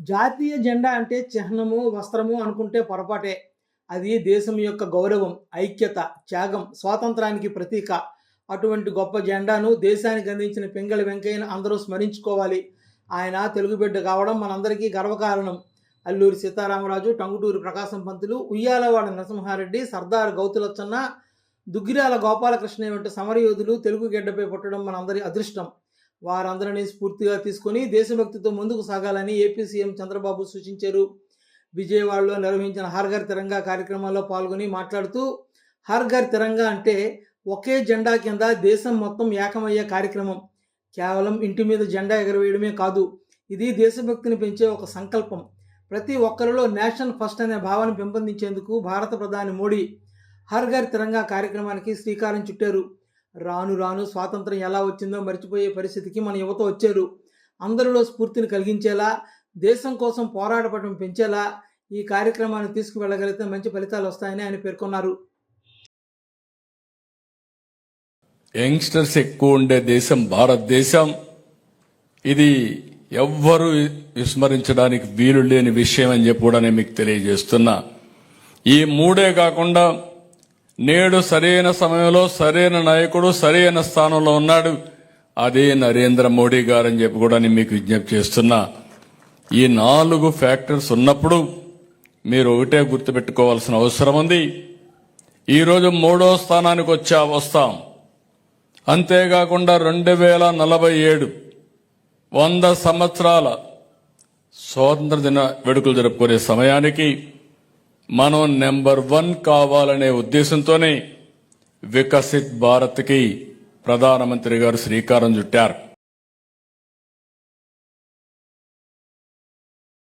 జాతీయ జెండా అంటే చిహ్నము వస్త్రము అనుకుంటే పొరపాటే. అది దేశం యొక్క గౌరవం ఐక్యత త్యాగం స్వాతంత్రానికి ప్రతీక. అటువంటి గొప్ప జెండాను దేశానికి అందించిన పింగళి వెంకయ్యను అందరూ స్మరించుకోవాలి. ఆయన తెలుగు బిడ్డ కావడం మనందరికీ గర్వకారణం. అల్లూరి సీతారామరాజు టంగుటూరి ప్రకాశం పంతులు ఉయ్యాలవాడ నరసింహారెడ్డి సర్దార్ గౌతులచ్చన్న దుగ్గిరాల గోపాలకృష్ణ వంటి సమరయోధులు తెలుగు గడ్డపై పుట్టడం మనందరి అదృష్టం. వారందరినీ స్ఫూర్తిగా తీసుకొని దేశభక్తితో ముందుకు సాగాలని ఏపీ సీఎం చంద్రబాబు సూచించారు. విజయవాడలో నిర్వహించిన హర్ఘర్ తిరంగా కార్యక్రమాల్లో పాల్గొని మాట్లాడుతూ హర్ఘర్ తిరంగా అంటే ఒకే జెండా కింద దేశం మొత్తం ఏకమయ్యే కార్యక్రమం. కేవలం ఇంటి మీద జెండా ఎగరవేయడమే కాదు ఇది దేశభక్తిని పెంచే ఒక సంకల్పం. ప్రతి ఒక్కరిలో నేషనల్ ఫస్ట్ అనే భావాన్ని పెంపొందించేందుకు భారత ప్రధాని మోడీ హర్ ఘర్ తిరంగా కార్యక్రమానికి శ్రీకారం చుట్టారు. రాను రాను స్వాతంత్రం ఎలా వచ్చిందో మర్చిపోయే పరిస్థితికి మన యువత వచ్చారు. అందరిలో స్ఫూర్తిని కలిగించేలా దేశం కోసం పోరాడపడడం పెంచేలా ఈ కార్యక్రమాన్ని తీసుకువెళ్ళగలిగితే మంచి ఫలితాలు వస్తాయని ఆయన పేర్కొన్నారు. యంగ్స్టర్స్ ఎక్కువ ఉండే దేశం భారతదేశం. ఇది ఎవ్వరూ విస్మరించడానికి వీలు లేని విషయం అని చెప్పి కూడా నేను మీకు తెలియజేస్తున్నా. ఈ మూడే కాకుండా నేడు సరైన సమయంలో సరైన నాయకుడు సరైన స్థానంలో ఉన్నాడు. అదే నరేంద్ర మోడీ గారు అని చెప్పి కూడా నేను మీకు విజ్ఞప్తి చేస్తున్నా. ఈ నాలుగు ఫ్యాక్టర్స్ ఉన్నప్పుడు మీరు ఒకటే గుర్తుపెట్టుకోవాల్సిన అవసరం ఉంది. ఈరోజు మూడో స్థానానికి వచ్చా వస్తాం. అంతేకాకుండా రెండు వేల నలభై ఏడు వంద సంవత్సరాల స్వాతంత్ర దిన వేడుకలు జరుపుకునే సమయానికి మనం నెంబర్ వన్ కావాలనే ఉద్దేశంతోనే వికసిత్ భారత్కి ప్రధానమంత్రి గారు శ్రీకారం చుట్టారు.